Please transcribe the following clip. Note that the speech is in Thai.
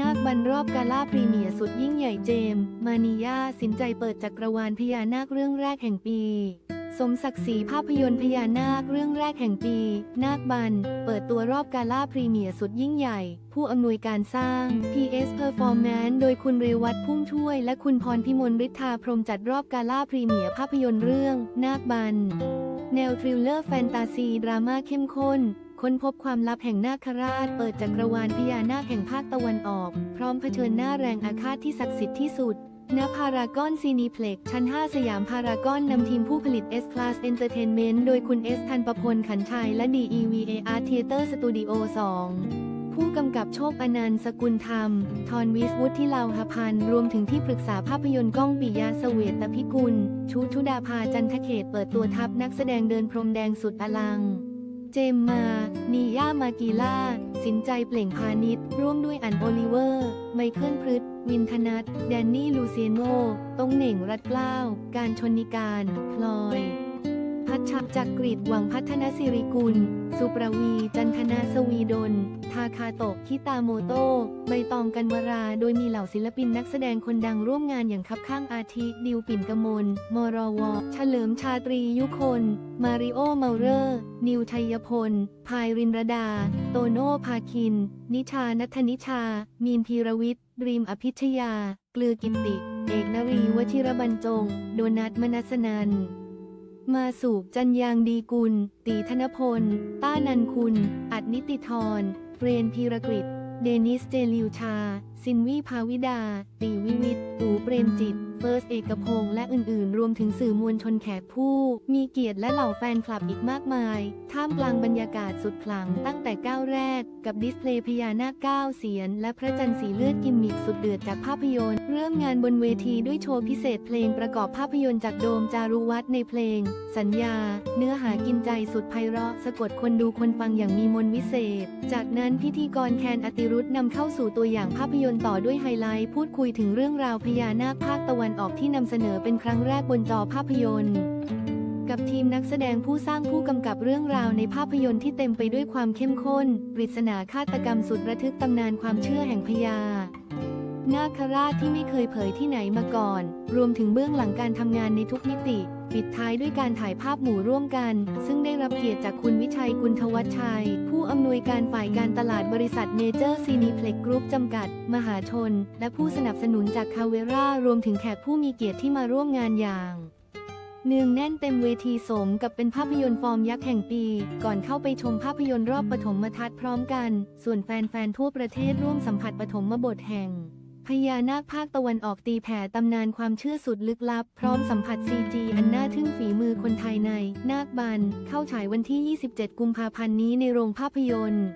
นาคบันรอบกาล่าพรีเมียร์สุดยิ่งใหญ่เจมส์มานิยาสินใจเปิดจักรวาลพญานาคเรื่องแรกแห่งปี สมศักดิ์ศรีภาพยนตร์พญานาคเรื่องแรกแห่งปี นาคบัน เปิดตัวรอบกาล่าพรีเมียร์สุดยิ่งใหญ่ ผู้อำนวยการสร้าง PS Performance โดยคุณเรวัตพุ่มช่วย และคุณพรพิมลฤทธาพรมจัดรอบกาล่าพรีเมียร์ภาพยนตร์เรื่อง นาคบัน แนวทริลเลอร์แฟนตาซีดราม่าเข้มข้น ค้นพบความลับแห่งนาคราช เปิดจักรวาลพญานาคแห่งภาคตะวันออก พร้อมเผชิญหน้าแรงอาฆาตที่ศักดิ์สิทธิ์ที่สุดณพารากอนซีนีเพล็กชั้น 5 สยามพารากอนนำทีมผู้ผลิต S Class Entertainment โดยคุณเอสทันประพลขันชัย และ DEVAR Theater Studio 2 ผู้กำกับโชคอนันต์สกุลธรรม ทอนวิสวุฒิลาวหพันธ์รวมถึงที่ปรึกษาภาพยนตร์ก้องปิยาเสเวตพิกุล ชูชุดาภาจันทเขตเปิดตัวทัพนักแสดงเดินพรมแดงสุดอลัง เจมมา นีย่ามากีล่า สินใจเปล่งพาณิชย์ร่วมด้วยอันโอลิเวอร์ ไมเคิลพฤษวินธนัทแดนนี่ลูเซโนตงเหน่งรัดเกล้า การชนนิการ พลอย ชชับจักกรีดหวังพัฒนสิริกุล สุประวี จันทนาสวีดลทาคาโตะคิตาโมโตะใบตองกันวรา โดยมีเหล่าศิลปินนักแสดงคนดังร่วมงานอย่างคับข้างอาทิ ดิวปิ่นกมล มรวเฉลิมชาตรียุคน มาริโอเมาเรอร์ นิวชัยพลพายรินรดา โตโน่พาคิน นิชานัทนิชา มีนพีรวิทย์ดรีมอภิชยาเกลือกิตติ เอกนรีวชิรบรรจง โดนัทมนัสนัน มาสู่จันยางดีกุล ตีธนพลต้านันคุณ อัดนิติธรเฟรนพีรกฤตเดนิสเจลิวชา ซินวีภาวิดา ตีวิวิทย์อูเปรมจิต เฟิร์สเอกพงษ์และอื่นๆ รวมถึงสื่อมวลชนแขกผู้ มีเกียรติและเหล่าแฟนคลับอีกมากมาย ท่ามกลางบรรยากาศสุดขลังตั้งแต่ก้าวแรก กับดิสเพลย์พญานาคเก้าเสียน และพระจันทร์สีเลือดกิมมิกสุดเดือดจากภาพยนตร์ เริ่มงานบนเวทีด้วยโชว์พิเศษเพลงประกอบภาพยนตร์จากโดมจารุวัฒน์ในเพลง สัญญา เนื้อหากินใจสุดไพเราะ สะกดคนดูคนฟังอย่างมีมนวิเศษ จากนั้นพิธีกรแคนอติรุธนำเข้าสู่ตัวอย่างภาพยนตร์ต่อด้วยไฮไลท์พูดคุยถึงเรื่องราวพญานาคภาคตะวันออกที่นำเสนอเป็นครั้งแรกบนจอภาพยนตร์ กับทีมนักแสดงผู้สร้างผู้กำกับเรื่องราวในภาพยนตร์ที่เต็มไปด้วยความเข้มข้น ปริศนาฆาตกรรมสุดระทึกตำนานความเชื่อแห่งพญานาคราชที่ไม่เคยเผยที่ไหนมาก่อน รวมถึงเบื้องหลังการทำงานในทุกมิติ ปิดท้ายด้วยการถ่ายภาพหมู่ร่วมกัน ซึ่งได้รับเกียรติจากคุณวิชัยกุลทวัชชัย ผู้อำนวยการฝ่ายการตลาดบริษัทเมเจอร์ซีนีเพล็กกรุ๊ปจำกัด มหาชน และผู้สนับสนุนจากคาเวรารวมถึงแขกผู้มีเกียรติที่มาร่วมงานอย่างเนืองแน่นเต็มเวทีสมกับเป็นภาพยนตร์ฟอร์มยักษ์แห่งปี ก่อนเข้าไปชมภาพยนตร์รอบปฐมทัศน์พร้อมกัน ส่วนแฟนๆทั่วประเทศร่วมสัมผัสปฐมบทแห่ง พญานาคภาคตะวันออกตีแผ่ตำนานความเชื่อสุดลึกลับ พร้อมสัมผัส CG อันน่าทึ่งฝีมือคนไทยใน นาคบัน เข้าฉายวันที่ 27 กุมภาพันธ์นี้ในโรงภาพยนตร์